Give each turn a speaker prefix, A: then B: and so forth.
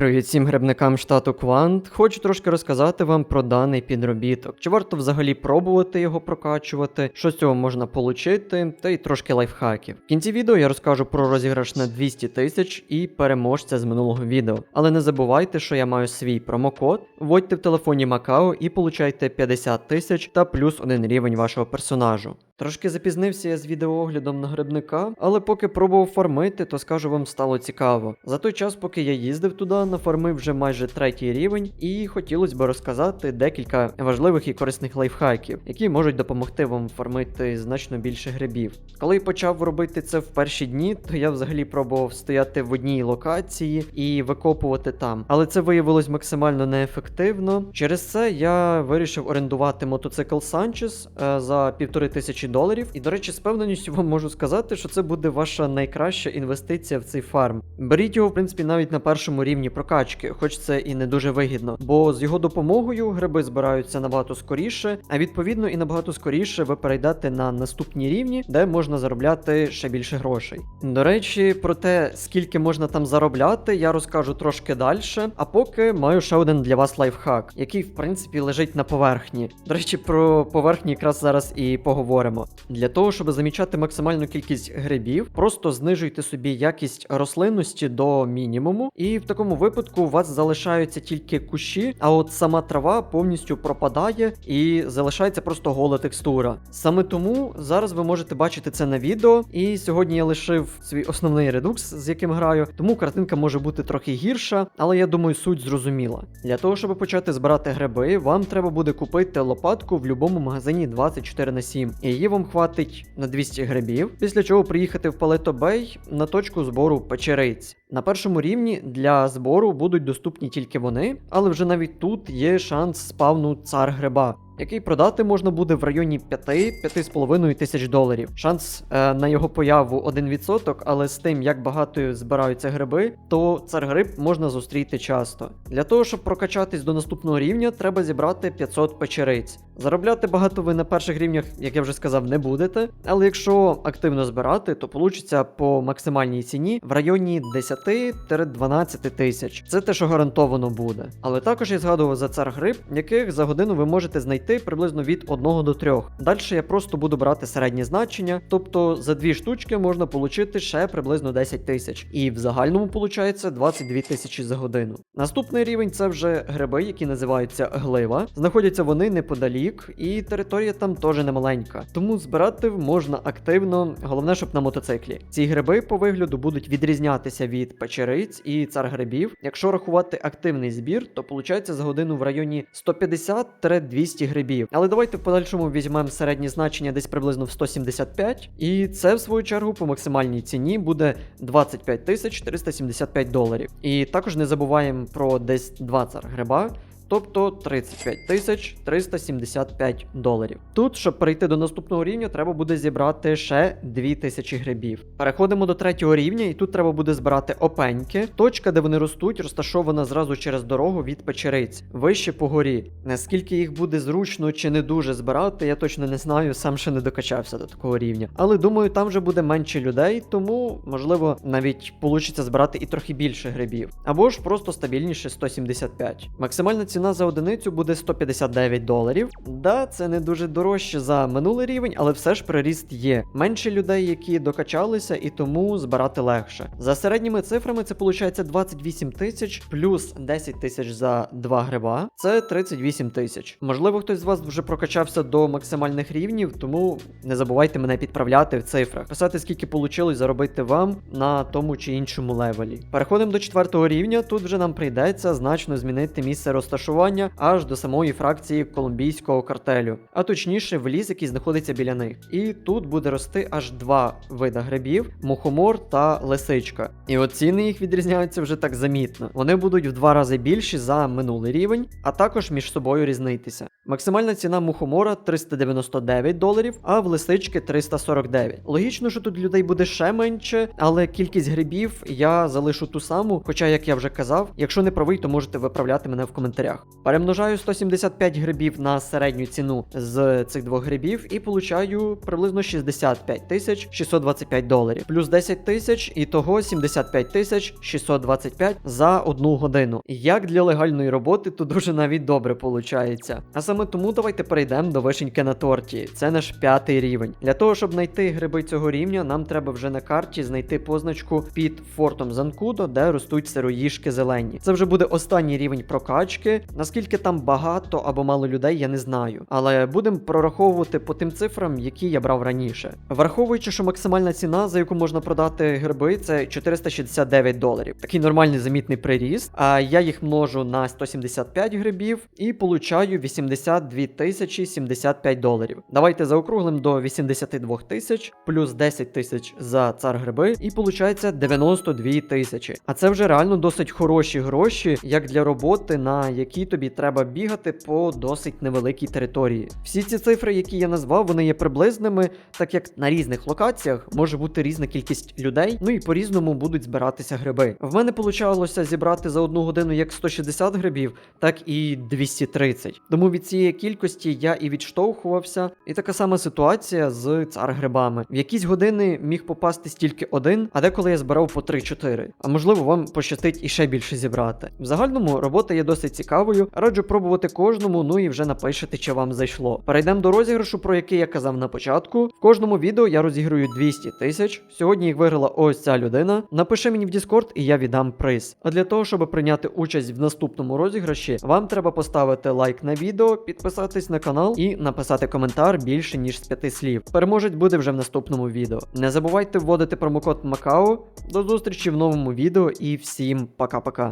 A: Привіт всім грибникам штату Квант. Хочу трошки розказати вам про даний підробіток. Чи варто взагалі пробувати його прокачувати, що з цього можна получити, та й трошки лайфхаків. В кінці відео я розкажу про розіграш на 200 тисяч і переможця з минулого відео. Але не забувайте, що я маю свій промокод. Вводьте в телефоні Макао і получайте 50 тисяч та плюс один рівень вашого персонажу. Трошки запізнився я з відеооглядом на грибника, але поки пробував фармити, то скажу вам стало цікаво. За той час, поки я їздив туди, нафармив вже майже третій рівень, і хотілося б розказати декілька важливих і корисних лайфхаків, які можуть допомогти вам фармити значно більше грибів. Коли почав робити це в перші дні, то я взагалі пробував стояти в одній локації і викопувати там. Але це виявилось максимально неефективно. Через це я вирішив орендувати мотоцикл Санчес е, за півтори тисячі доларів. І, до речі, з певненістю вам можу сказати, що це буде ваша найкраща інвестиція в цей фарм. Беріть його, в принципі, навіть на першому рівні прокачки, хоч це і не дуже вигідно, бо з його допомогою гриби збираються набагато скоріше, а відповідно і набагато скоріше ви перейдете на наступні рівні, де можна заробляти ще більше грошей. До речі, про те, скільки можна там заробляти, я розкажу трошки далі. А поки маю ще один для вас лайфхак, який в принципі лежить на поверхні. До речі, про поверхні якраз зараз і поговоримо. Для того, щоб замічати максимальну кількість грибів, просто знижуйте собі якість рослинності до мінімуму, і в такому випадку у вас залишаються тільки кущі, а от сама трава повністю пропадає і залишається просто гола текстура. Саме тому зараз ви можете бачити це на відео. І сьогодні я лишив свій основний редукс, з яким граю, тому картинка може бути трохи гірша, але я думаю, суть зрозуміла. Для того, щоб почати збирати гриби, вам треба буде купити лопатку в будь-якому магазині 24 на 7. І її вам хватить на 200 грибів, після чого приїхати в Палето Бей на точку збору печериць. На першому рівні для збору будуть доступні тільки вони, але вже навіть тут є шанс спавну цар гриба. Який продати можна буде в районі 5-5,5 тисяч доларів. Шанс е, на його появу 1%, але з тим, як багато збираються гриби, то цар гриб можна зустріти часто. Для того, щоб прокачатись до наступного рівня, треба зібрати 500 печериць. Заробляти багато ви на перших рівнях, як я вже сказав, не будете. Але якщо активно збирати, то получиться по максимальній ціні в районі 10-12 тисяч. Це те, що гарантовано буде. Але також я згадував за цар гриб, яких за годину ви можете знайти приблизно від 1 до 3. Далі я просто буду брати середнє значення, тобто за дві штучки можна отримати ще приблизно 10 тисяч. І в загальному виходить 22 тисячі за годину. Наступний рівень це вже гриби, які називаються глива. Знаходяться вони неподалік, і територія там теж немаленька. Тому збирати можна активно, головне, щоб на мотоциклі. Ці гриби по вигляду будуть відрізнятися від печериць і цар грибів. Якщо рахувати активний збір, то виходить за годину в районі 150-200 грибів. Але давайте в подальшому візьмемо середнє значення десь приблизно в 175, і це в свою чергу по максимальній ціні буде 25 тисяч 375 доларів. І також не забуваємо про десь 2 цар гриба. Тобто 35 тисяч 375 доларів. Тут, щоб перейти до наступного рівня, треба буде зібрати ще 2000 грибів. Переходимо до третього рівня, і тут треба буде збирати опеньки. Точка, де вони ростуть, розташована зразу через дорогу від печериць, вище по горі. Наскільки їх буде зручно чи не дуже збирати, я точно не знаю, сам ще не докачався до такого рівня. Але думаю, там вже буде менше людей, тому можливо навіть вийде збирати і трохи більше грибів. Або ж просто стабільніше 175. Максимальна ціна ціна за одиницю буде 159 доларів. Да, це не дуже дорожче за минулий рівень, але все ж приріст є. Менше людей, які докачалися, і тому збирати легше. За середніми цифрами це виходить 28 тисяч плюс 10 тисяч за 2 гриба. Це 38 тисяч. Можливо, хтось з вас вже прокачався до максимальних рівнів, тому не забувайте мене підправляти в цифрах. Писати, скільки вийшло заробити вам на тому чи іншому левелі. Переходимо до четвертого рівня. Тут вже нам прийдеться значно змінити місце розташування аж до самої фракції колумбійського картелю, а точніше в ліс, який знаходиться біля них. І тут буде рости аж два вида грибів: мухомор та лисичка. І от ціни їх відрізняються вже так замітно. Вони будуть в два рази більші за минулий рівень, а також між собою різнитися. Максимальна ціна мухомора 399 доларів, а в лисички 349. Логічно, що тут людей буде ще менше, але кількість грибів я залишу ту саму. Хоча, як я вже казав, якщо не правий, то можете виправляти мене в коментарях. Цифрах. Перемножаю 175 грибів на середню ціну з цих двох грибів і получаю приблизно 65 тисяч 625 доларів. Плюс 10 тисяч і того 75 тисяч 625 за одну годину. Як для легальної роботи, то дуже навіть добре виходить. А саме тому давайте перейдемо до вишеньки на торті. Це наш п'ятий рівень. Для того, щоб знайти гриби цього рівня, нам треба вже на карті знайти позначку під фортом Занкудо, де ростуть сироїшки зелені. Це вже буде останній рівень прокачки. Наскільки там багато або мало людей, я не знаю. Але будемо прораховувати по тим цифрам, які я брав раніше. Враховуючи, що максимальна ціна, за яку можна продати гриби, це 469 доларів. Такий нормальний замітний приріст. А я їх множу на 175 грибів і получаю 82 тисячі 75 доларів. Давайте заокруглим до 82 тисяч плюс 10 тисяч за цар гриби, і получається 92 тисячі. А це вже реально досить хороші гроші, як для роботи, на які тобі треба бігати по досить невеликій території. Всі ці цифри, які я назвав, вони є приблизними, так як на різних локаціях може бути різна кількість людей, ну і по-різному будуть збиратися гриби. В мене получалося зібрати за одну годину як 160 грибів, так і 230. Тому від цієї кількості я і відштовхувався. І така сама ситуація з цар грибами. В якісь години міг попасти тільки один, а деколи я збирав по 3-4. А можливо, вам пощастить іще більше зібрати. В загальному робота є досить цікавою. Раджу пробувати кожному, ну і вже напишете, чи вам зайшло. Перейдемо до розіграшу, про який я казав на початку. В кожному відео я розіграю 200 тисяч. Сьогодні їх виграла ось ця людина. Напиши мені в Discord і я віддам приз. А для того, щоб прийняти участь в наступному розіграші, вам треба поставити лайк на відео, підписатись на канал і написати коментар більше ніж з 5 слів. Переможець буде вже в наступному відео. Не забувайте вводити промокод Макао. До зустрічі в новому відео і всім пока-пока.